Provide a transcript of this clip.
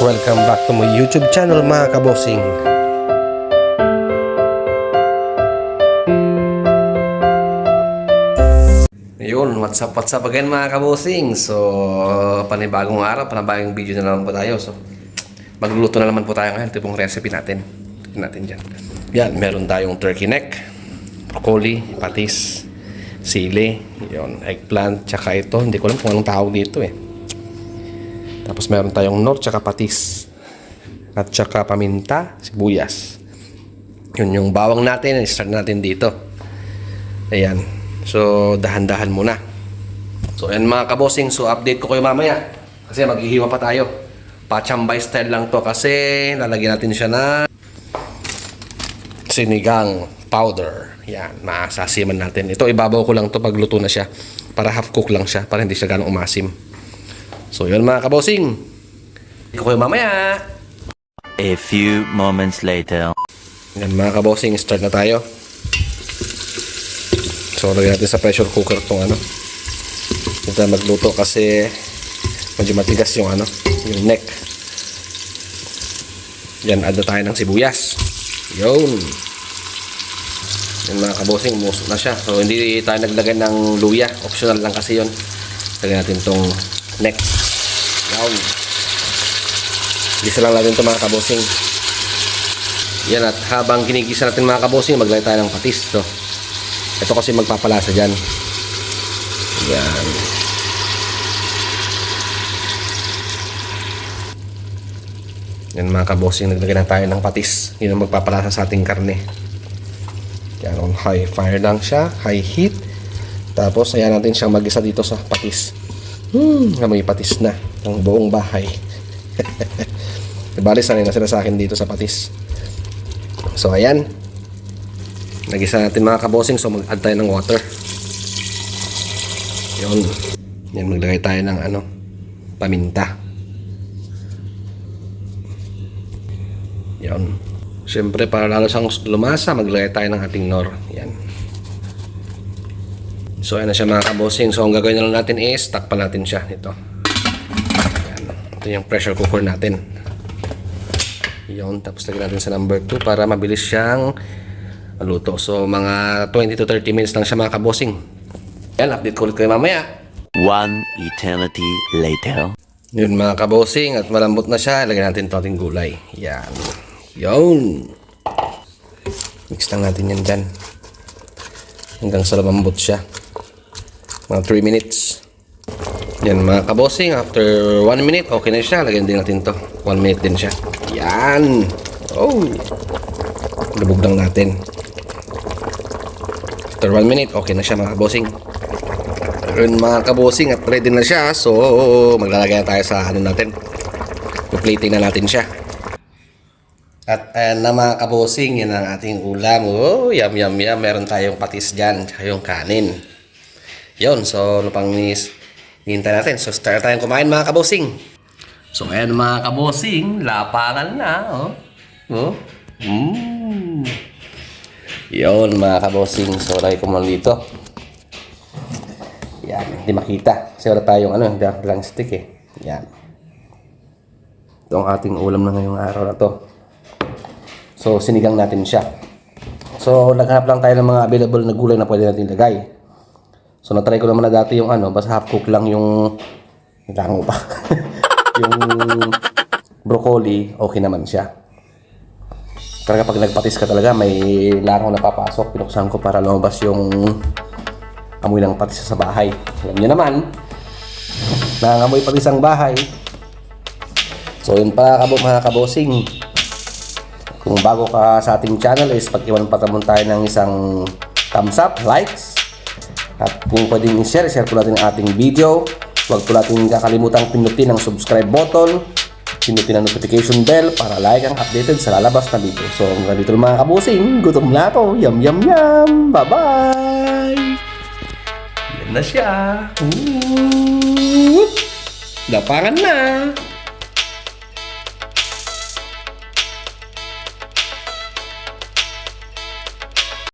Welcome back to my YouTube channel mga kabosing. Yun, what's up, what's up again mga kabosing. So, panibagong araw, panibagong video na naman po tayo. So, magluluto na naman po tayo ngayon. Ito pong recipe natin. Natin dyan. Yan, meron tayong turkey neck, broccoli, patis, sili, yun, eggplant, tsaka ito. Hindi ko alam kung anong tawag dito eh. Tapos meron tayong nor tsaka patis. At tsaka paminta, sibuyas. Yun yung bawang natin. Start natin dito. Ayan. So, dahan-dahan muna. So, ayan mga kabosing. So, update ko kayo mamaya. Kasi maghihiwa pa tayo. Pachambay style lang to kasi lalagyan natin siya na sinigang powder. Yan, masasiman natin. Ito, ibabaw ko lang to pag luto na siya. Para half cook lang siya. Para hindi siya ganong umasim. So, yun mga kabosing. Iko kayo mamaya. A few moments later. Yan mga kabosing, start na tayo. So, lagyan natin sa pressure cooker tong ano. Tayo magluto kasi medyo matigas yung ano, yung neck. Yan, add na tayo ng sibuyas. Yun. Yan mga kabosing, umusok na siya. So, hindi tayo naglagay ng luya. Optional lang kasi yon Lagyan natin tong neck. Yun. Gisa lang natin ito mga kabosing. Yan at habang ginigisa natin mga kabosing, maglagay tayo ng patis. To. Ito kasi magpapalasa dyan. Yan. Yan mga kabosing, naglagay na tayo ng patis. Yun ang magpapalasa sa ating karne. Yan, on high fire lang siya, high heat. Tapos, ayan natin siyang magisa dito sa patis. Hmm, may patis na. Ang buong bahay. Bali, sanay na sila sa akin dito sa patis. So, ayan. Nagisa natin mga kabosing. So, mag-add tayo ng water. Yun. Yan, maglagay tayo ng ano, paminta. Yan. Siyempre, para lalo siyang lumasa, maglagay tayo ng ating nor. Yan. So, ayan na siya mga kabosing. So, ang gagawin na lang natin is, takpan natin siya. Ito. Yan. Ito yung pressure cooker natin. Yun. Tapos lagyan natin sa number 2 para mabilis siyang maluto. So, mga 20 to 30 minutes lang siya mga kabosing. Yan, update ko ulit kayo mamaya. One eternity later. Yun mga kabosing at malambot na siya. Lagyan natin ito ating gulay. Yan. Yun. Mix lang natin yan dyan. Hanggang sa lumambot siya. Mga 3 minutes. Yan mga kabosing. After 1 minute, okay na siya. Lagyan din natin to 1 minute din siya. Yan. Oh. Lubog lang natin. After 1 minute, okay na siya mga kabosing. Yun mga kabosing at ready na siya. So, maglalagay na tayo sa ano natin. Plating na natin siya. At ayan na mga kabosing, yan ang ating ulam. Oh, yum yum yum. Meron tayong patis dyan, yung kanin. Yun, so ano pang nis hintay natin. So start tayong kumain mga kabosing. So ayan mga kabosing, lapangan na. Oh. Oh. Mm. Yun mga kabosing. So lagay ko dito. Yan, hindi makita. Kasi wala tayong ano, blank stick eh. Yan. Ito ang ating ulam na ngayong araw na to. So, sinigang natin siya. So, naghanap lang tayo ng mga available na gulay na pwede natin ilagay. So, natry ko naman na dati yung ano, basta half cook lang yung lango pa. yung broccoli, okay naman siya. Talaga pag nagpatis ka talaga, may langaw na papasok. Pinuksan ko para lumabas yung amoy ng patis sa bahay. Alam niyo naman, nangangamoy patis ang bahay. So, yun pa kabo, mga kabosing. Kung bago ka sa ating channel is pag-iwan pa tayo ng isang thumbs up, likes. At kung pwedeng i-share, share po natin ang ating video. Huwag po natin kakalimutan pinutin ang subscribe button. Pinutin ang notification bell para like ang updated sa lalabas na video. So hanggang dito mga kabusing. Gutom na ako. Yum, yum, yum. Bye-bye! Yan na siya. Ooh. Dapangan na.